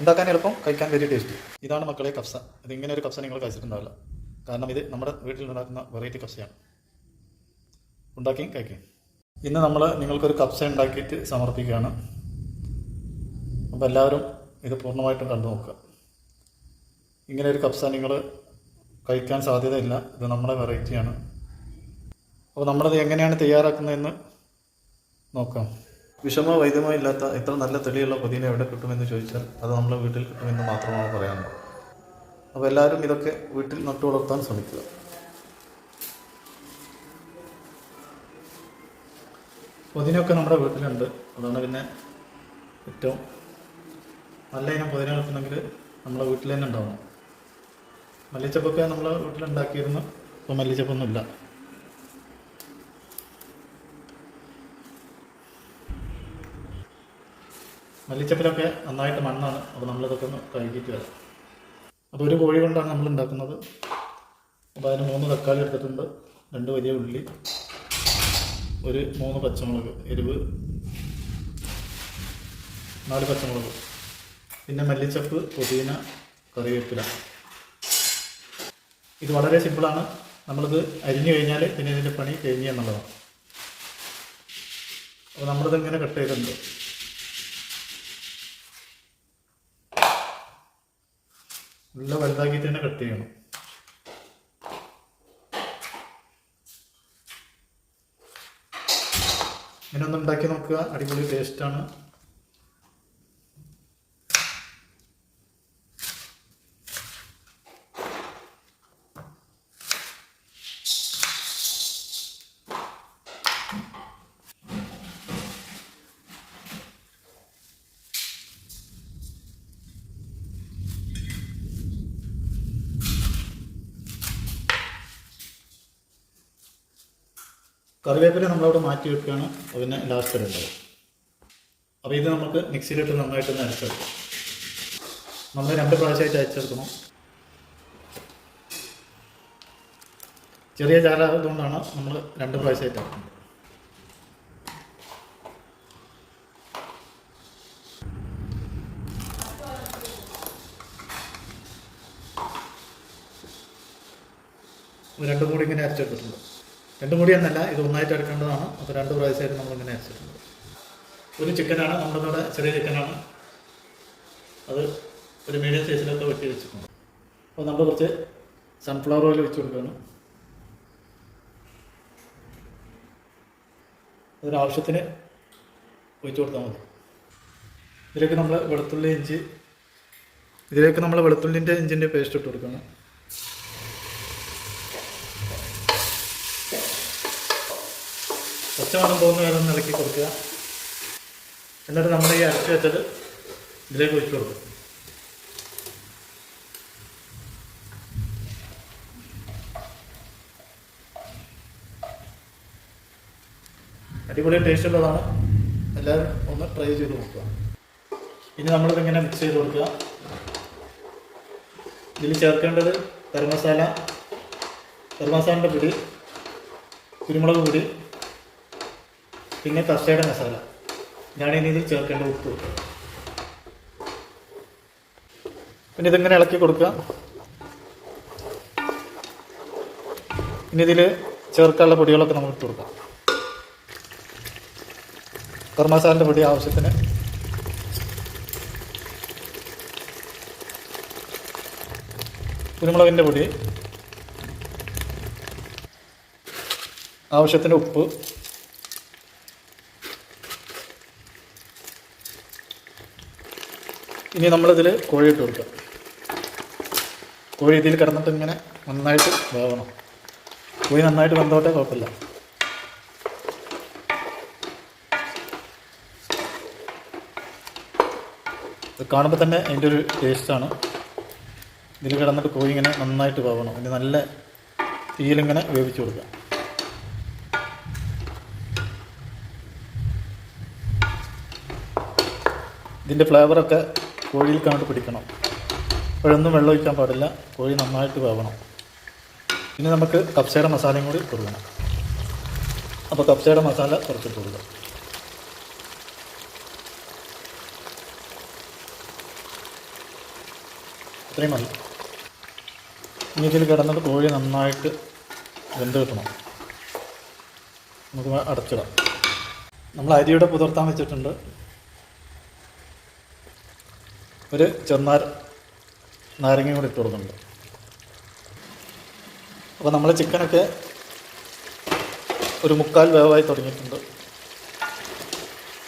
ഉണ്ടാക്കാൻ എളുപ്പം കഴിക്കാൻ വെരി ടേസ്റ്റ് ഇതാണ് മക്കളെ കപ്സ. ഇത് ഇങ്ങനെ ഒരു കപ്സ നിങ്ങൾ കഴിച്ചിട്ടുണ്ടാവില്ല. കാരണം ഇത് നമ്മുടെ വീട്ടിൽ ഉണ്ടാക്കുന്ന വെറൈറ്റി കപ്സയാണ്. ഉണ്ടാക്കി കഴിക്കും. ഇന്ന് നമ്മൾ നിങ്ങൾക്കൊരു കപ്സ ഉണ്ടാക്കിയിട്ട് സമർപ്പിക്കുകയാണ്. അപ്പോൾ എല്ലാവരും ഇത് പൂർണമായിട്ടും കണ്ടു നോക്കുക. ഇങ്ങനെ ഒരു കപ്സ നിങ്ങൾ കഴിക്കാൻ സാധ്യതയില്ല. ഇത് നമ്മുടെ വെറൈറ്റിയാണ് അപ്പോൾ നമ്മളത് എങ്ങനെയാണ് തയ്യാറാക്കുന്നതെന്ന് നോക്കാം. വിഷമോ വൈദ്യമോ ഇല്ലാത്ത ഇത്ര നല്ല തെളിയുള്ള പുതിന എവിടെ കിട്ടുമെന്ന് ചോദിച്ചാൽ അത് നമ്മളെ വീട്ടിൽ കിട്ടുമെന്ന് മാത്രമാണ് പറയാനുള്ളത് അപ്പോൾ എല്ലാവരും ഇതൊക്കെ വീട്ടിൽ നട്ടു വളർത്താൻ ശ്രമിക്കുക. പുതിനൊക്കെ നമ്മുടെ വീട്ടിലുണ്ട്. അതാണ് പിന്നെ ഏറ്റവും നല്ല ഇനം പുതിന കിട്ടണമെങ്കിൽ നമ്മളെ വീട്ടിൽ തന്നെ ഉണ്ടാവണം. മല്ലിച്ചപ്പൊക്കെ നമ്മളെ വീട്ടിലുണ്ടാക്കിയിരുന്നു ഇപ്പോൾ മല്ലിച്ചപ്പൊന്നുമില്ല. മല്ലിച്ചപ്പിലൊക്കെ നന്നായിട്ട് മണ്ണാണ്. അപ്പോൾ നമ്മളിതൊക്കെ ഒന്ന് കഴുകിയിട്ട് വരാം. അപ്പോൾ ഒരു കോഴി കൊണ്ടാണ് നമ്മൾ ഉണ്ടാക്കുന്നത്. അപ്പോൾ അതിന് മൂന്ന് തക്കാളി എടുത്തിട്ടുണ്ട്. രണ്ട് വലിയ ഉള്ളി. ഒരു മൂന്ന് പച്ചമുളക്. എരിവ്. നാല് പച്ചമുളക്. പിന്നെ മല്ലിച്ചപ്പ് പുതിന കറിവേപ്പില. ഇത് വളരെ സിമ്പിളാണ്. നമ്മളിത് അരിഞ്ഞു കഴിഞ്ഞാൽ പിന്നെ ഇതിന്റെ പണി കഴിഞ്ഞു എന്നുള്ളതാണ്. അപ്പോൾ നമ്മളിത് ഇങ്ങനെ കട്ട് ചെയ്തിട്ടുണ്ട്? നല്ല വലുതാക്കിയിട്ട് തന്നെ കട്ട് ചെയ്യണം. ഇങ്ങനെ ഒന്ന് ഉണ്ടാക്കി നോക്കുക. അടിപൊളി ടേസ്റ്റാണ് കറിവേപ്പില നമ്മളവിടെ മാറ്റി വെക്കുകയാണ്. അതിന് ലാസ്റ്റ് ഇടേണ്ടത്. അപ്പോൾ ഇത് നമുക്ക് മിക്സിയിലിട്ട് നന്നായിട്ടൊന്ന് അരച്ചെടുക്കാം. നമ്മൾ രണ്ട് പ്രാവശ്യമായിട്ട് അരച്ചെടുക്കണം. ചെറിയ ചാലായതുകൊണ്ടാണ് നമ്മൾ രണ്ട് പ്രാവശ്യമായിട്ട് അരക്കുന്നത്. രണ്ടും കൂടി ഇങ്ങനെ അരച്ചെടുത്തിട്ടുണ്ട്. രണ്ടും മുടി എന്നല്ല ഇത് ഒന്നായിട്ട് എടുക്കേണ്ടതാണ്. അപ്പോൾ രണ്ട് പ്രാവശ്യമായിട്ട് നമ്മളിങ്ങനെ അരച്ചിട്ടുണ്ട്. ഒരു ചിക്കനാണ് നമ്മുടെ നമ്മുടെ ചെറിയ ചിക്കനാണ് അത് ഒരു മീഡിയം സൈസിലൊക്കെ വെട്ടി വെച്ചിട്ടുണ്ട്. അപ്പോൾ നമ്മൾ കുറച്ച് സൺഫ്ലവർ ഓയിൽ വെച്ച് കൊടുക്കുകയാണ്. അതിനാവശ്യത്തിന് ഒഴിച്ചു കൊടുത്താൽ മതി. ഇതിലേക്ക് നമ്മൾ വെളുത്തുള്ളി ഇഞ്ചി ഇതിലേക്ക് നമ്മൾ വെളുത്തുള്ളിന്റെ ഇഞ്ചിന്റെ പേസ്റ്റ് ഇട്ട് കൊടുക്കണം പച്ചമണം പോകുന്ന വരെ ഒന്ന് ഇളക്കി കൊടുക്കുക. എന്നിട്ട് നമ്മുടെ ഈ അരച്ച് വെച്ചത് ഇതിലേക്ക് ഒഴിച്ചു കൊടുക്കും അടിപൊളി ടേസ്റ്റ് ഉള്ളതാണ്. എല്ലാവരും ഒന്ന് ട്രൈ ചെയ്ത് നോക്കുക. ഇനി നമ്മളിത് ഇങ്ങനെ മിക്സ് ചെയ്ത് കൊടുക്കുക. ഇതിൽ ചേർക്കേണ്ടത് ഗരം മസാല ഗരം മസാലന്റെ പൊടി കുരുമുളക് പൊടി പിന്നെ കസ്റ്റേർഡ് മസാല. ഞാൻ ഇനി ഇതിൽ ചേർക്കേണ്ട ഉപ്പ്. പിന്നെ ഇതിങ്ങനെ ഇളക്കി കൊടുക്കുക. ഇനി ഇതിൽ ചേർക്കാനുള്ള പൊടികളൊക്കെ നമ്മൾ ഇട്ട് കൊടുക്കാം. കർമ്മസാലിന്റെ പൊടി ആവശ്യത്തിന്. കുരുമുളകിന്റെ പൊടി. ആവശ്യത്തിന് ഉപ്പ്. ഇനി നമ്മളിതിൽ കോഴി ഇട്ട് കൊടുക്കാം. കോഴി ഇതിൽ കിടന്നിട്ട് ഇങ്ങനെ നന്നായിട്ട് വേവണം. കോഴി നന്നായിട്ട് വെന്തോട്ടെ കുഴപ്പമില്ല. ഇത് കാണുമ്പോൾ തന്നെ അതിന്റെ ഒരു ടേസ്റ്റാണ് ഇതിൽ കിടന്നിട്ട് കോഴി ഇങ്ങനെ നന്നായിട്ട് വേവണം. ഇനി നല്ല തീയിലിങ്ങനെ വേവിച്ച് കൊടുക്കുക ഇതിന്റെ ഫ്ലേവറൊക്കെ കോഴിയിൽ കണ്ടിട്ട് പിടിക്കണം. അപ്പോഴൊന്നും വെള്ളം ഒഴിക്കാൻ പാടില്ല. കോഴി നന്നായിട്ട് വേവണം. ഇനി നമുക്ക് കപ്സയുടെ മസാലയും കൂടി കൊടുക്കണം. അപ്പോൾ കപ്സയുടെ മസാല കുറച്ചിട്ട് കൊടുക്കാം. അത്രയും മതി. ഇനി ഇതിൽ കിടന്നിട്ട് കോഴി നന്നായിട്ട് വെന്ത് കിട്ടണം. നമുക്ക് അടച്ചിടാം. നമ്മൾ അരിയുടെ പുതിർത്താൻ വെച്ചിട്ടുണ്ട്. ഒരു ചെന്നാർ നാരങ്ങയും കൂടി ഇട്ട് കൊടുക്കുന്നുണ്ട്. അപ്പോൾ നമ്മൾ ചിക്കനൊക്കെ ഒരു മുക്കാൽ വേവായി തുടങ്ങിയിട്ടുണ്ട്.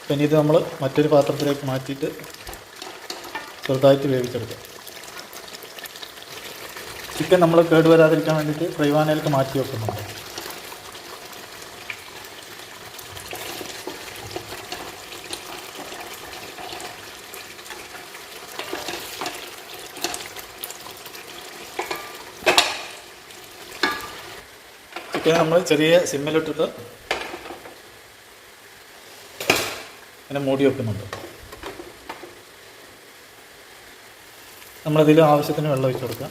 പിന്നെ ഇത് നമ്മൾ മറ്റൊരു പാത്രത്തിലേക്ക് മാറ്റിയിട്ട് ചെറുതായിട്ട് വേവിച്ചെടുക്കാം. ചിക്കൻ നമ്മൾ കേടുവരാതിരിക്കാൻ വേണ്ടിയിട്ട് ഫ്രൈവാനയിലേക്ക് മാറ്റി വെക്കുന്നുണ്ട്. ചിക്കൻ നമ്മൾ ചെറിയ സിമ്മിലിട്ടിട്ട് ഇങ്ങനെ മൂടി വെക്കുന്നുണ്ട്. നമ്മളതിൽ ആവശ്യത്തിന് വെള്ളം ഒഴിച്ച് കൊടുക്കുക.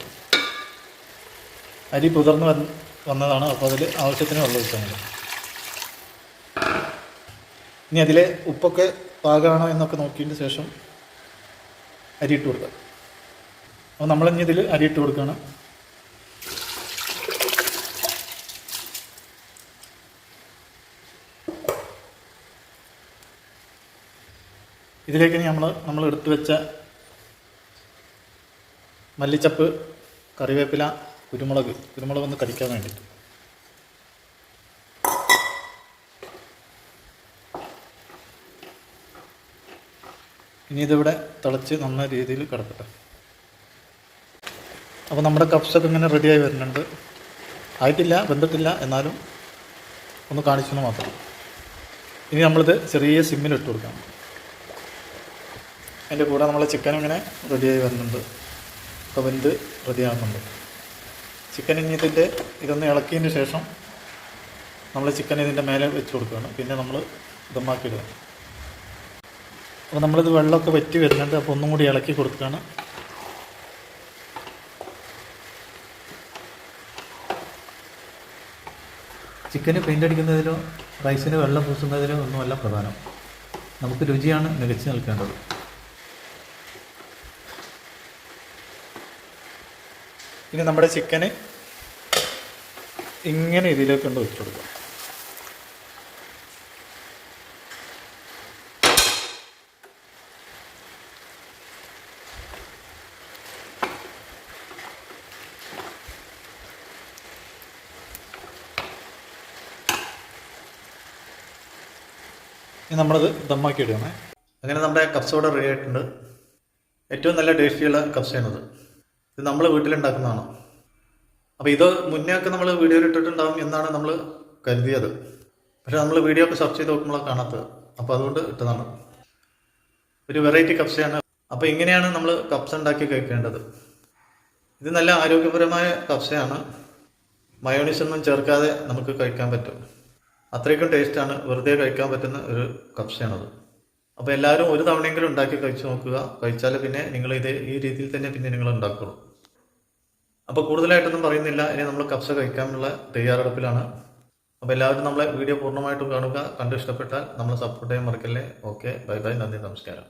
അരി പുതിർന്ന് വന്ന് വന്നതാണ് അപ്പോൾ അതിൽ ആവശ്യത്തിന് വെള്ളം ഒഴിച്ചാൽ മതി. ഇനി അതിലെ ഉപ്പൊക്കെ പാകമാണോ എന്നൊക്കെ നോക്കിയതിന് ശേഷം അരി ഇട്ട് കൊടുക്കാം അപ്പോൾ നമ്മളിനി ഇതിൽ അരി ഇട്ട് കൊടുക്കുകയാണ്. ഇതിലേക്ക് നമ്മൾ നമ്മൾ എടുത്തു വെച്ച മല്ലിച്ചപ്പ് കറിവേപ്പില കുരുമുളക്. കുരുമുളക് ഒന്ന് കടിക്കാൻ വേണ്ടിയിട്ട്. ഇനി ഇതിവിടെ തിളച്ച് നന്ന രീതിയിൽ കിടക്കട്ടെ. അപ്പോൾ നമ്മുടെ കപ്സൊക്കെ ഇങ്ങനെ റെഡിയായി വരുന്നുണ്ട്. ആയിട്ടില്ല വെന്തിട്ടില്ല എന്നാലും ഒന്ന് കാണിച്ചെന്ന് മാത്രം. ഇനി നമ്മളിത് ചെറിയ സിമ്മിൽ ഇട്ട് കൊടുക്കാം അതിന്റെ കൂടെ നമ്മൾ ചിക്കനും ഇങ്ങനെ റെഡിയായി വരുന്നുണ്ട്. ഇപ്പോൾ വെന്ത് റെഡിയാകുന്നുണ്ട് ചിക്കൻ ഇനി ഇതൊന്ന് ഇളക്കിയതിന് ശേഷം നമ്മൾ ചിക്കൻ ഇതിന്റെ മേലെ വെച്ച് കൊടുക്കുകയാണ്. പിന്നെ നമ്മൾ ദമ്മാക്കി ഇടുക അപ്പോൾ നമ്മളിത് വെള്ളമൊക്കെ വറ്റി വരുന്നുണ്ട്. അപ്പോൾ ഒന്നും കൂടി ഇളക്കി കൊടുക്കുകയാണ്. ചിക്കന് പെയിന്റ് അടിക്കുന്നതിലോ റൈസിന് വെള്ളം പൂസുന്നതിലോ ഒന്നുമല്ല പ്രധാനം. നമുക്ക് രുചിയാണ് മികച്ചു നിൽക്കേണ്ടത്. ഇനി നമ്മുടെ ചിക്കന് ഇങ്ങനെ ഇതിലേക്ക് കൊണ്ട് വെച്ച് കൊടുക്കാം. നമ്മളത് ദമ്മാക്കി ഇടുകയാണ് അങ്ങനെ നമ്മുടെ കപ്സോടെ റെഡി ആയിട്ടുണ്ട്. ഏറ്റവും നല്ല ടേസ്റ്റിയുള്ള കപ്സയാണത്. ഇത് നമ്മൾ വീട്ടിലുണ്ടാക്കുന്നതാണ്. അപ്പോൾ ഇത് മുന്നേ ഒക്കെ നമ്മൾ വീഡിയോയിൽ ഇട്ടിട്ടുണ്ടാവും എന്നാണ് നമ്മൾ കരുതിയത്. പക്ഷെ നമ്മൾ വീഡിയോ ഒക്കെ സെർച്ച് ചെയ്ത് നോക്കുമ്പോഴാണ് കാണാത്തത്. അപ്പോൾ അതുകൊണ്ട് ഇട്ടതാണ്. ഒരു വെറൈറ്റി കപ്സയാണ്. അപ്പോൾ ഇങ്ങനെയാണ് നമ്മൾ കപ്സ ഉണ്ടാക്കി കഴിക്കേണ്ടത്. ഇത് നല്ല ആരോഗ്യപരമായ കപ്സയാണ്. മയോണീസ് ഒന്നും ചേർക്കാതെ നമുക്ക് കഴിക്കാൻ പറ്റും. അത്രയ്ക്കും ടേസ്റ്റാണ് വെറുതെ കഴിക്കാൻ പറ്റുന്ന ഒരു കപ്സയാണത്. അപ്പോൾ എല്ലാവരും ഒരു തവണയെങ്കിലും ഉണ്ടാക്കി കഴിച്ചു നോക്കുക. കഴിച്ചാൽ പിന്നെ നിങ്ങൾ ഇത് ഈ രീതിയിൽ തന്നെ പിന്നെ നിങ്ങൾ ഉണ്ടാക്കുള്ളൂ. അപ്പോൾ കൂടുതലായിട്ടൊന്നും പറയുന്നില്ല. ഇനി നമ്മൾ കപ്സ കഴിക്കാനുള്ള തയ്യാറെടുപ്പിലാണ്. അപ്പോൾ എല്ലാവരും നമ്മളെ വീഡിയോ പൂർണമായിട്ടും കാണുക. കണ്ട് ഇഷ്ടപ്പെട്ടാൽ നമ്മളെ സപ്പോർട്ട് ചെയ്യാൻ മറക്കല്ലേ. ഓക്കെ ബൈ ബൈ നന്ദി നമസ്കാരം.